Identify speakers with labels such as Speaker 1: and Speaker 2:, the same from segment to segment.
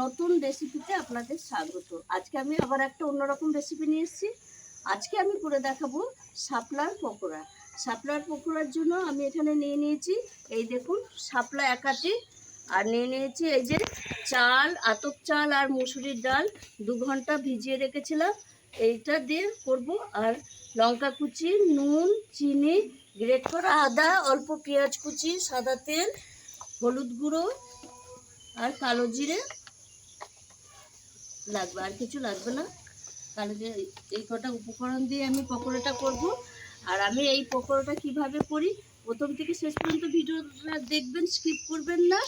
Speaker 1: নতুন রেসিপিতে আপনাদের স্বাগত। আজকে আমি আবার একটা অন্যরকম রেসিপি নিয়ে এসেছি। আজকে আমি করে দেখাবো শাপলার পকোড়া। শাপলার পকোড়ার জন্য আমি এখানে নিয়ে নিয়েছি, এই দেখুন, শাপলা একাটি আর নিয়ে নিয়েছি এই যে চাল, আতপ চাল আর মুসুরির ডাল। দু ঘণ্টা ভিজিয়ে রেখেছিলাম। এইটা দিয়ে করব, আর লঙ্কা কুচি, নুন, চিনি গ্রেট করা আদা, অল্প পেঁয়াজ কুচি, সাদা তেল, হলুদ গুঁড়ো, আর কালো জিরে লাগবে, আর কিছু লাগবে না। জিরে এই কটা উপকরণ দিয়ে আমি পকোড়াটা করব। আর আমি এই পকোড়াটা কীভাবে করি, প্রথম থেকে শেষ পর্যন্ত ভিডিওটা দেখবেন স্কিপ করবেন না।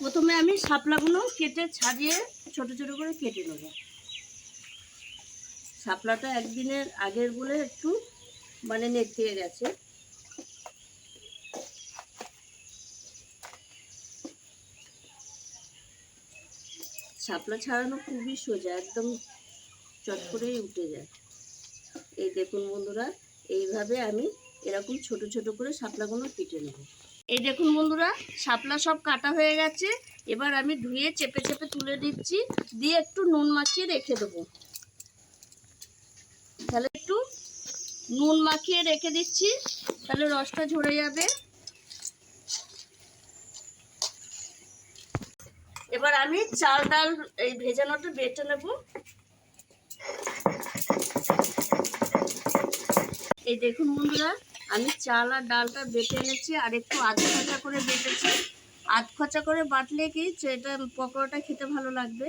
Speaker 1: প্রথমে আমি শাপলাগুলো কেটে ছাড়িয়ে ছোট ছোট করে কেটে নেব। শাপলাটা একদিনের আগের বলে একটু মানে নেতিয়ে গেছে। শাপলা ছাড়ানো খুবই সোজা, একদম চট করেই উঠে যায়। এই দেখুন বন্ধুরা, এইভাবে আমি এরকম ছোট ছোট করে শাপলাগুলো কেটে নেব। এই দেখুন বন্ধুরা শাপলা সব কাটা হয়ে গেছে। এবার আমি ধুয়ে চেপে চেপে তুলে দিচ্ছি দিয়ে একটু নুন মাখিয়ে রেখে দেবো। তাহলে একটু নুন মাখিয়ে রেখে দিচ্ছি, তাহলে রসটা ঝরে যাবে। এবার আমি চাল, ডাল এই ভেজানোটা বেটে নেব। এই দেখুন বন্ধুরা, আমি চাল আর ডালটা বেটে এনেছি আর একটু আধ খচা করে বেটেছি। আধ খচা করে বাটলে কি এটা পকোড়াটা খেতে ভালো লাগবে।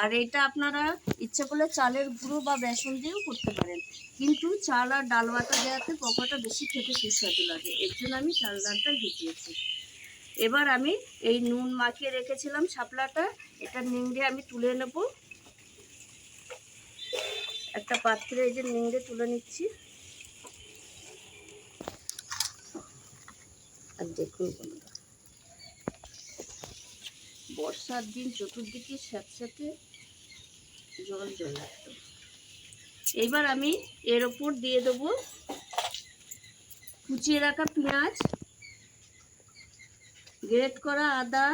Speaker 1: আর এটা আপনারা ইচ্ছে করলে চালের গুঁড়ো বা বেসন দিয়েও করতে পারেন। কিন্তু চাল আর ডাল বাটা দেওয়াতে পকোড়াটা বেশি খেতে সুস্বাদু লাগে। এর জন্য আমি চাল, ডালটা ভিজিয়েছি এবার আমি এই নুন মাখিয়ে রেখেছিলাম শাপলাটা। এটা নিংড়ে আমি তুলে নেব। একটা পাত্রে এই যে নিংড়ে তুলে নিচ্ছি। আর দেখুন বর্ষার দিন চতুর্দিকে স্যাঁতস্যাঁতে জল জল এইবার আমি এর ওপর দিয়ে দেবো কুচিয়ে রাখা পেঁয়াজ। গ্রেট করা আদা,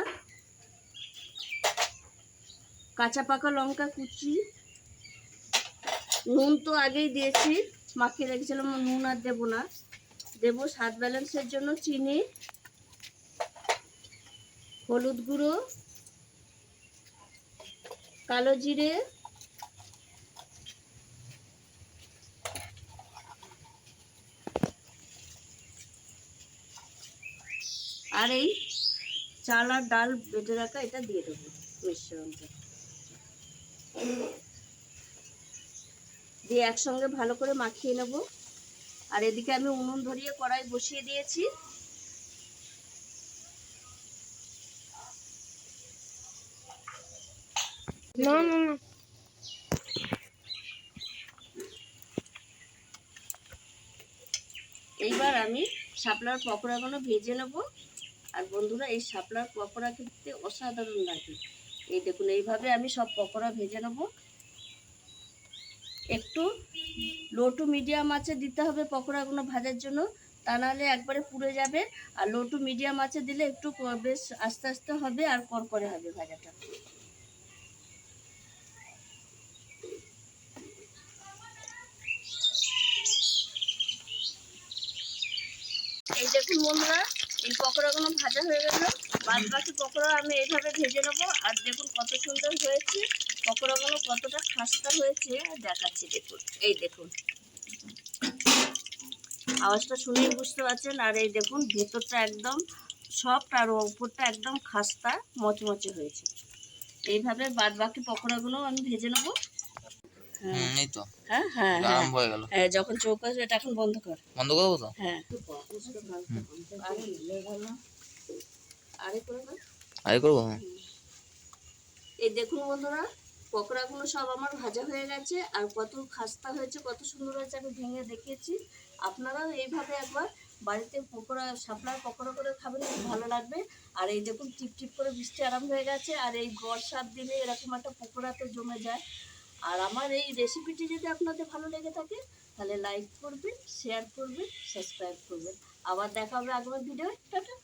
Speaker 1: কাঁচা পাকা লঙ্কা কুচি, নুন তো আগেই দিয়েছি, মাখিয়ে রেখেছিলাম, নুন আর দেবো না। দেবো স্বাদ ব্যালেন্সের জন্য চিনি, হলুদ গুঁড়ো, কালো জিরে, আর এই চাল আর ডাল বেটে রাখা এটা দিয়ে দেবো মিশ্রণটা দিয়ে একসঙ্গে ভালো করে মাখিয়ে নেব। আর এদিকে আমি উনুন ধরিয়ে কড়াই বসিয়ে দিয়েছি।
Speaker 2: না না না।
Speaker 1: এইবার আমি শাপলার পকোড়াগুলো ভেজে নেব। আর বন্ধুরা, এই শাপলার পকোড়া খেতে অসাধারণ লাগে। এই দেখুন, এইভাবে আমি সব পকোড়া ভেজে নেব। একটু লো টু মিডিয়াম আঁচে দিতে হবে পকোড়াগুলো ভাজার জন্য, তা নাহলে একবারে পুড়ে যাবে। আর লো টু মিডিয়াম আঁচে দিলে একটু বেশ আস্তে আস্তে হবে আর করকরে হবে ভাজাটা। এই দেখুন বন্ধুরা এই পকোড়াগুলো ভাজা হয়ে গেল। বাদ বাকি পকোড়া আমি এইভাবে ভেজে নেব। আর দেখুন কত সুন্দর হয়েছে। পকোড়াগুলো কতটা খাস্তা হয়েছে। দেখাচ্ছি দেখুন। এই দেখুন। আওয়াজটা শুনেই বুঝতে পারছেন। আর এই দেখুন, ভেতরটা একদম সফট আর উপরটা একদম খাস্তা, মচমচে হয়েছে। এইভাবে বাদ বাকি পকোড়াগুলো আমি ভেজে নেব।
Speaker 3: হুম এই তো।
Speaker 1: হ্যাঁ হ্যাঁ হ্যাঁ।
Speaker 3: আরম্ভ হয়ে গেল।
Speaker 1: হ্যাঁ যখন চৌক আসবে এটা এখন বন্ধ কর।
Speaker 3: বন্ধ করব তো?
Speaker 1: হ্যাঁ। আরে করে।
Speaker 3: করব
Speaker 1: এই দেখুন বন্ধুরা পকোড়াগুলো সব আমার ভাজা হয়ে গেছে আর কত খাস্তা হয়েছে কত সুন্দর হয়েছে আমি ভেঙে দেখিয়েছি। আপনারাও এইভাবে একবার বাড়িতে পকোড়া শাপলার পকোড়া করে খাবেন খুব ভালো লাগবে। আর এই দেখুন টিপ টিপ করে বৃষ্টি আরম্ভ হয়ে গেছে আর এই বর্ষার দিনে এরকম একটা পকোড়াতে জমে যায়। আর আমার এই রেসিপিটি যদি আপনাদের ভালো লেগে থাকে, তাহলে লাইক করবেন শেয়ার করবেন সাবস্ক্রাইব করবেন। আবার দেখা হবে আগামী ভিডিও টাটা।